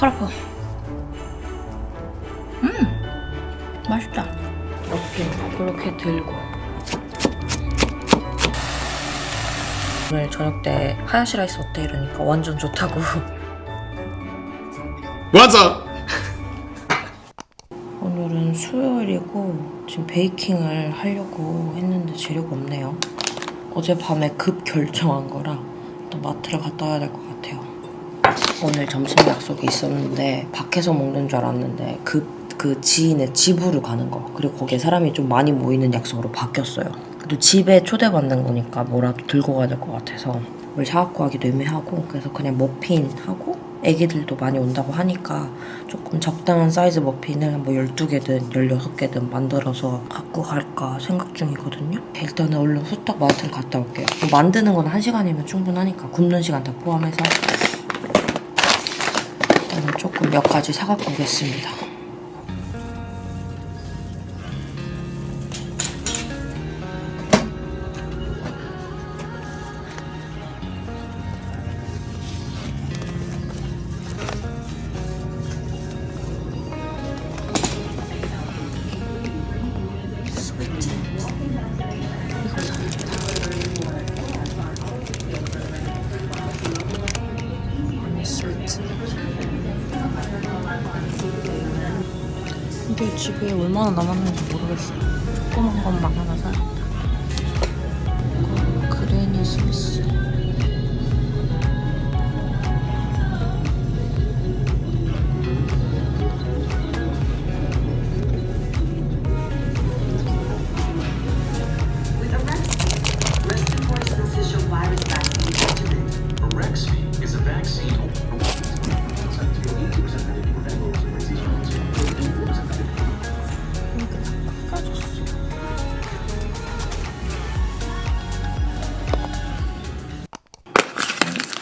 팔 아파. 음, 맛있다. 이렇게 그렇게 들고. 오늘 저녁 때 하야시 라이스 어때 이러니까 완전 좋다고. 맞아. 오늘은 수요일이고 지금 베이킹을 하려고 했는데 재료가 없네요. 어젯밤에 급 결정한 거라 또 마트를 갔다 와야 될 것 같아요. 오늘 점심 약속이 있었는데 밖에서 먹는 줄 알았는데 급그 지인의 집으로 가는 거 그리고 거기에 사람이 좀 많이 모이는 약속으로 바뀌었어요. 그래도 집에 초대받는 거니까 뭐라도 들고 가야 될 것 같아서 뭘 사갖고 가기도 애매하고 그래서 그냥 머핀 하고 애기들도 많이 온다고 하니까 조금 적당한 사이즈 머핀을 뭐 12개든 16개든 만들어서 갖고 갈까 생각 중이거든요. 일단은 얼른 후딱 마트를 갔다 올게요. 뭐 만드는 건 1시간이면 충분하니까 굽는 시간 다 포함해서 몇 가지 사갖고 오겠습니다. 이게 집에 얼마나 남았는지 모르겠어요. 조그만 것만 하나. 이거 그레니 스미스.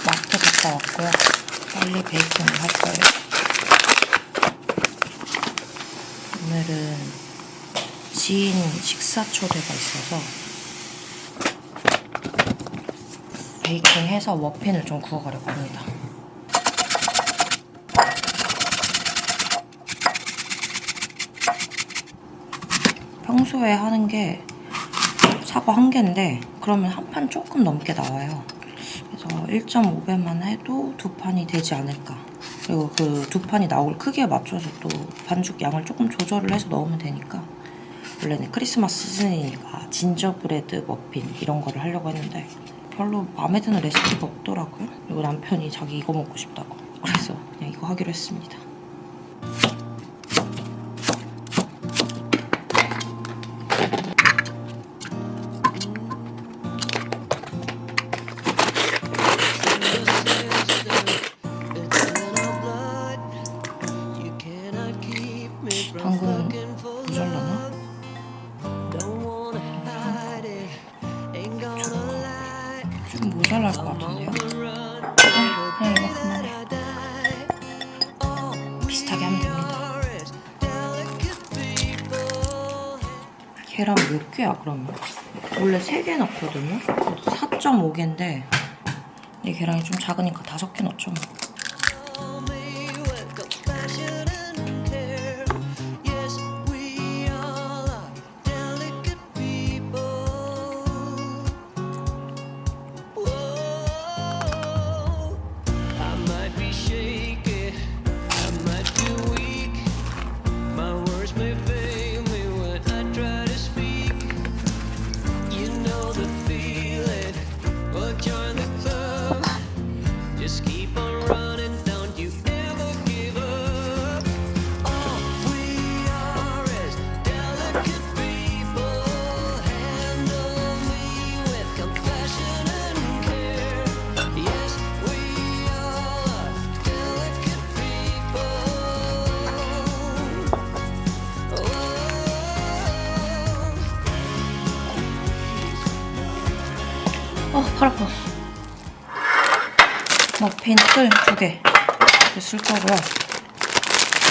마트 갔다 왔고요. 빨리 베이킹을 할 거예요. 오늘은 지인 식사 초대가 있어서 베이킹해서 머핀을 좀 구워가려고 합니다. 평소에 하는 게 사과 한 개인데 그러면 한 판 조금 넘게 나와요. 그래서 1.5배만 해도 두 판이 되지 않을까. 그리고 그 두 판이 나올 크기에 맞춰서 또 반죽 양을 조금 조절을 해서 넣으면 되니까. 원래는 크리스마스 시즌이니까 진저브레드 머핀 이런 거를 하려고 했는데 별로 마음에 드는 레시피가 없더라고요. 그리고 남편이 자기 이거 먹고 싶다고. 그래서 그냥 이거 하기로 했습니다. 개야 그러면? 원래 3개 넣거든요? 4.5개인데 이 계란이 좀 작으니까 5개 넣죠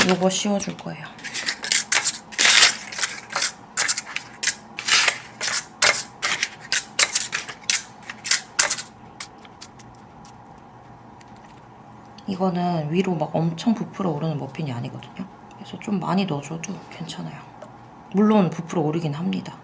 요거 씌워줄 거예요. 이거는 위로 막 엄청 부풀어 오르는 머핀이 아니거든요. 그래서 좀 많이 넣어줘도 괜찮아요. 물론 부풀어 오르긴 합니다.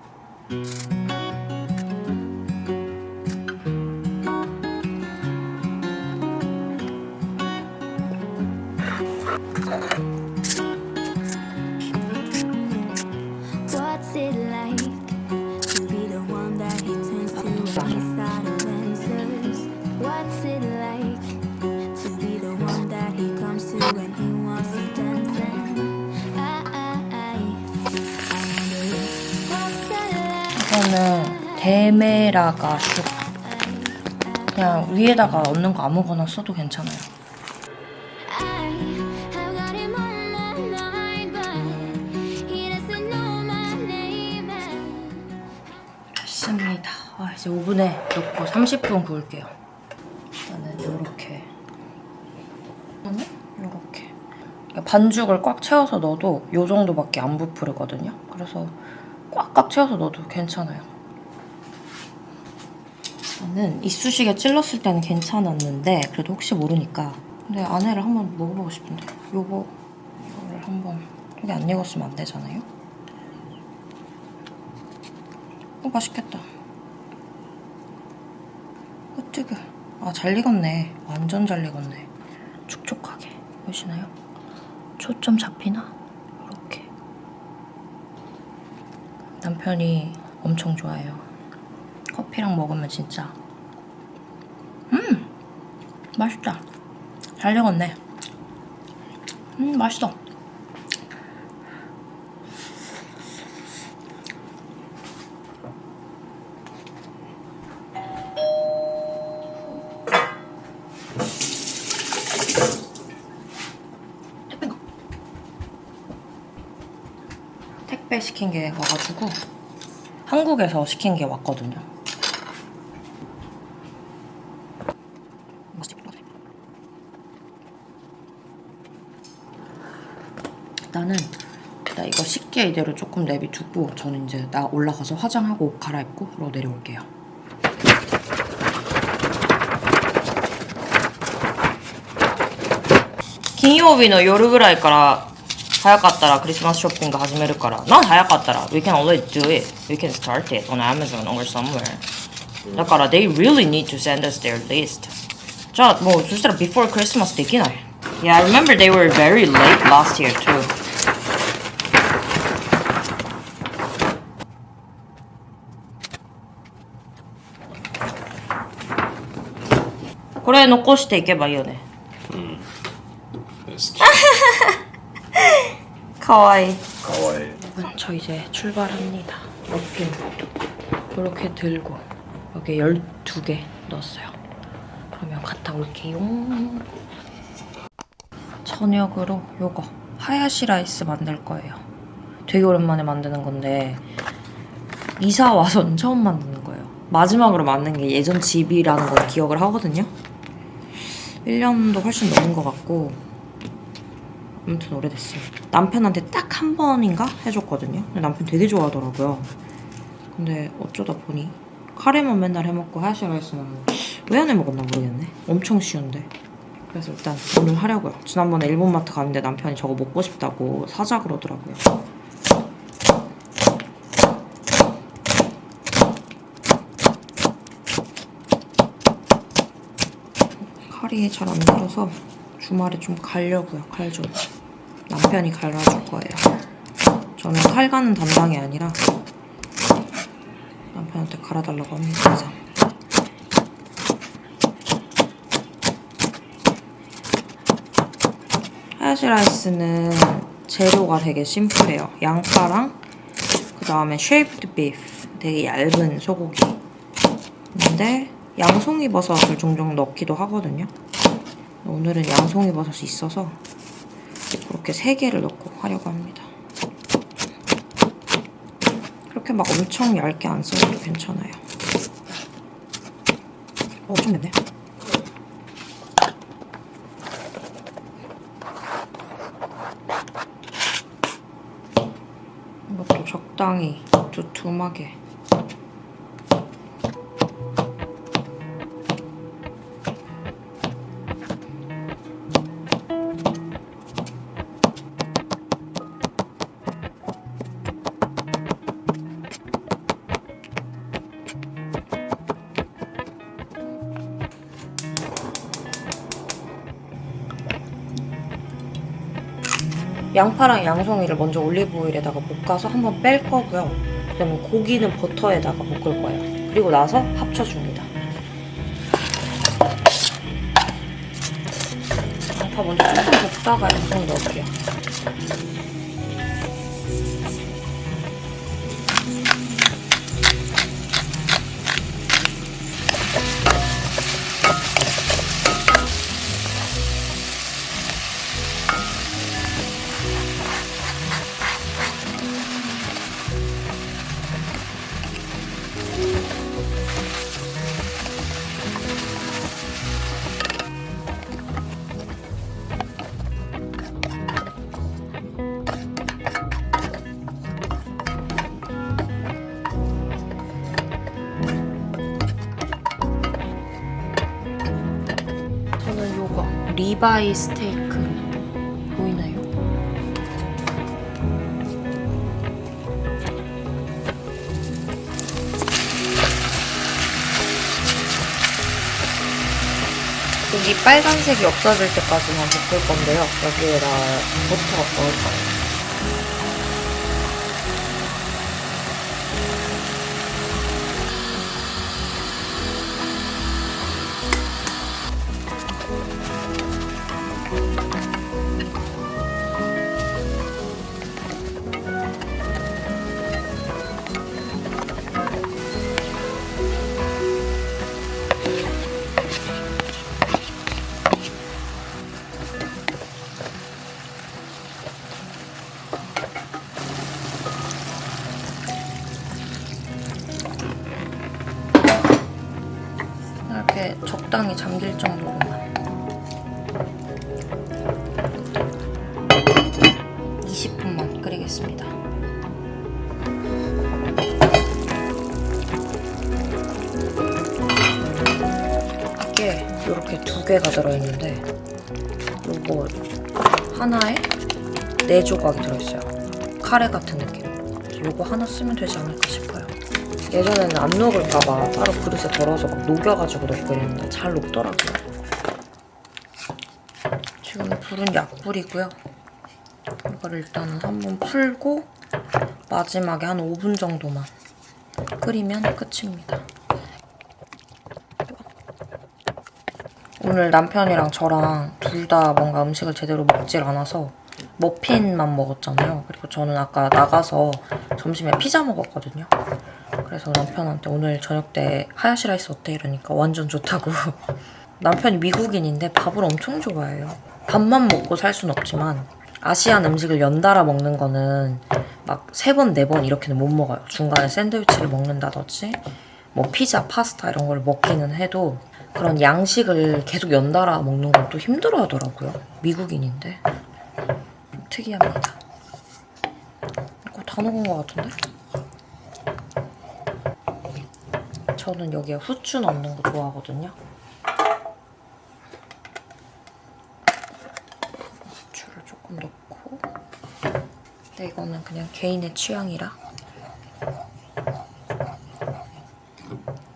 이거는 데메라가 슈 like? 그냥 위에다가 얹는 거 아무거나 써도 괜찮아요. 됐습니다. 아, 이제 오븐에 넣고 30분 구울게요. 일단은. 일단은 요렇게. 그러니까 반죽을 꽉 채워서 넣어도 요 정도밖에 안 부풀거든요. 그래서 꽉꽉 채워서 넣어도 괜찮아요. 저는 이쑤시개 찔렀을 때는 괜찮았는데 그래도 혹시 모르니까 근데 안에를 한번 먹어보고 싶은데 요거 이거를 한번 여기 안 익었으면 안 되잖아요. 어 맛있겠다. 어뜨그. 아, 잘 익었네. 완전 잘 익었네. 촉촉하게. 보시나요? 초점 잡히나? 이렇게. 남편이 엄청 좋아해요. 커피랑 먹으면 진짜. 음! 맛있다. 잘 익었네. 음, 맛있어. 택배 시킨 게 와가지고 한국에서 시킨 게 왔거든요. 맛있게 먹어야 돼. 나는 나 이거 식기에 이대로 조금 내비두고 저는 이제 나 올라가서 화장하고 옷 갈아입고 그러고 내려올게요. 金曜日の夜ぐらいから 早かったらクリスマスショッピング始めるからなんで早かったら We can already do it We can start it on Amazon or somewhere だから They really need to send us their list じゃあもうそしたら before Christmas できない Yeah, I remember they were very late last year too これ残していけばいいよね 가와이. 가와이. 저 이제 출발합니다. 옆핀 이렇게 들고 여기 12개 넣었어요. 그러면 갔다 올게요. 저녁으로 요거 하야시 라이스 만들 거예요. 되게 오랜만에 만드는 건데 이사 와선 처음 만드는 거예요. 마지막으로 만든 게 예전 집이라는 걸 기억을 하거든요. 1년도 훨씬 넘은 것 같고 아무튼 오래됐어요. 남편한테 딱 한 번인가 해줬거든요. 근데 남편 되게 좋아하더라고요. 근데 어쩌다 보니 카레만 맨날 해먹고 하야시라이스는 왜 안 해먹었나 모르겠네. 엄청 쉬운데. 그래서 일단 오늘 하려고요. 지난번에 일본 마트 갔는데 남편이 저거 먹고 싶다고 사자 그러더라고요. 칼이 잘 안 들어서 주말에 좀 갈려고요. 칼 좀. 남편이 갈아줄 거예요. 저는 칼 가는 담당이 아니라 남편한테 갈아달라고 합니다. 항상. 하야시라이스는 재료가 되게 심플해요. 양파랑 그 다음에 쉐이프드 비프 되게 얇은 소고기 근데 양송이 버섯을 종종 넣기도 하거든요. 오늘은 양송이 버섯이 있어서 그렇게 세 개를 넣고 하려고 합니다. 그렇게 막 엄청 얇게 안 써도 괜찮아요. 어, 좀 맵네. 이것도 적당히 두툼하게. 양파랑 양송이를 먼저 올리브 오일에다가 볶아서 한번 뺄 거고요. 그다음에 고기는 버터에다가 볶을 거예요. 그리고 나서 합쳐줍니다. 양파 먼저 조금 볶다가 양송이 넣을게요. 리바이 스테이크 보이나요? 고기 빨간색이 없어질 때까지만 볶을 건데요. 여기에다 버터 넣을 거예요. 적당히 잠길 정도로만 20분만 끓이겠습니다. 이게 이렇게 두 개가 들어있는데 요거 하나에 네 조각이 들어있어요. 카레 같은 느낌. 요거 하나 쓰면 되지 않을까 싶어요. 예전에는 안 녹을까봐 따로 그릇에 덜어서 막 녹여가지고 넣고 그랬는데 잘 녹더라고요. 지금 불은 약불이고요. 이걸 일단은 한번 풀고 마지막에 한 5분 정도만 끓이면 끝입니다. 오늘 남편이랑 저랑 둘 다 뭔가 음식을 제대로 먹질 않아서 머핀만 먹었잖아요. 그리고 저는 아까 나가서 점심에 피자 먹었거든요. 그래서 남편한테 오늘 저녁 때 하야시 라이스 어때? 이러니까 완전 좋다고. 남편이 미국인인데 밥을 엄청 좋아해요. 밥만 먹고 살 순 없지만 아시안 음식을 연달아 먹는 거는 막 세 번, 네 번 이렇게는 못 먹어요. 중간에 샌드위치를 먹는다든지 뭐 피자, 파스타 이런 걸 먹기는 해도 그런 양식을 계속 연달아 먹는 건 또 힘들어 하더라고요. 미국인인데. 좀 특이합니다. 이거 다 녹은 것 같은데? 저는 여기에 후추 넣는 거 좋아하거든요. 후추를 조금 넣고 근데 이거는 그냥 개인의 취향이라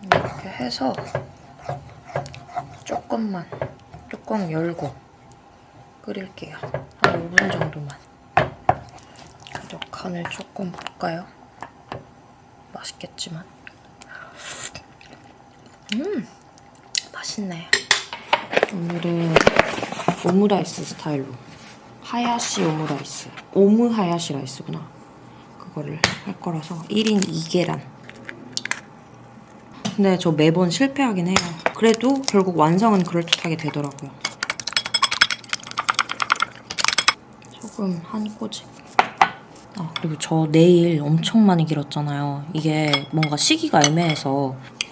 이렇게 해서 조금만 뚜껑 열고 끓일게요. 한 5분 정도만. 간을 조금 볼까요? 맛있겠지만. 음, 맛있네. 오늘은 오므라이스 스타일로 하야시 오므라이스, 오므 하야시 라이스구나. 그거를 할 거라서 1인 2계란. 근데 저 매번 실패하긴 해요. 그래도 결국 완성은 그럴듯하게 되더라고요. 소금 한 꼬집. 아, 그리고 저 내일 엄청 많이 길었잖아요. 이게 뭔가 시기가 애매해서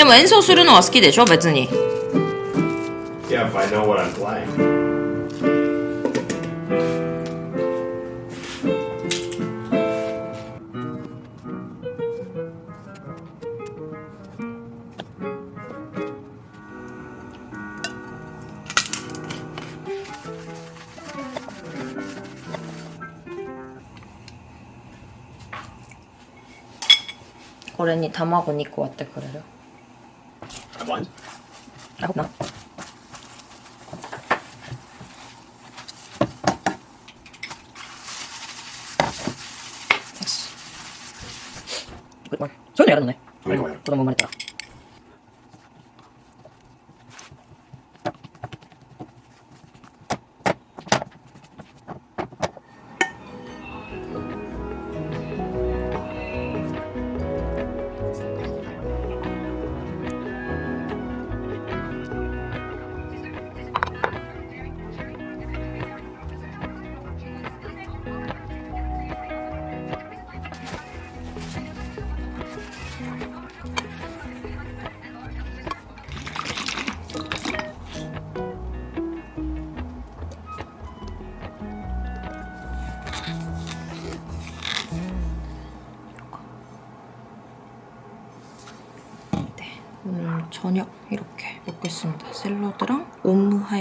でも演奏するのは好きでしょ？別に Yeah, if I know what I'm playing. これに卵2個割ってくれる I'm blind. I hope not. Yes. A bit more. So, yun, ano na eh. Ano yun? Tulungan mo manita.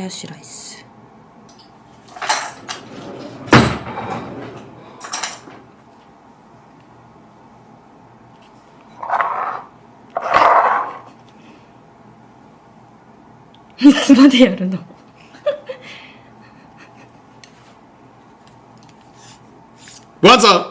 ヤシライスいつまでやるの？What's up?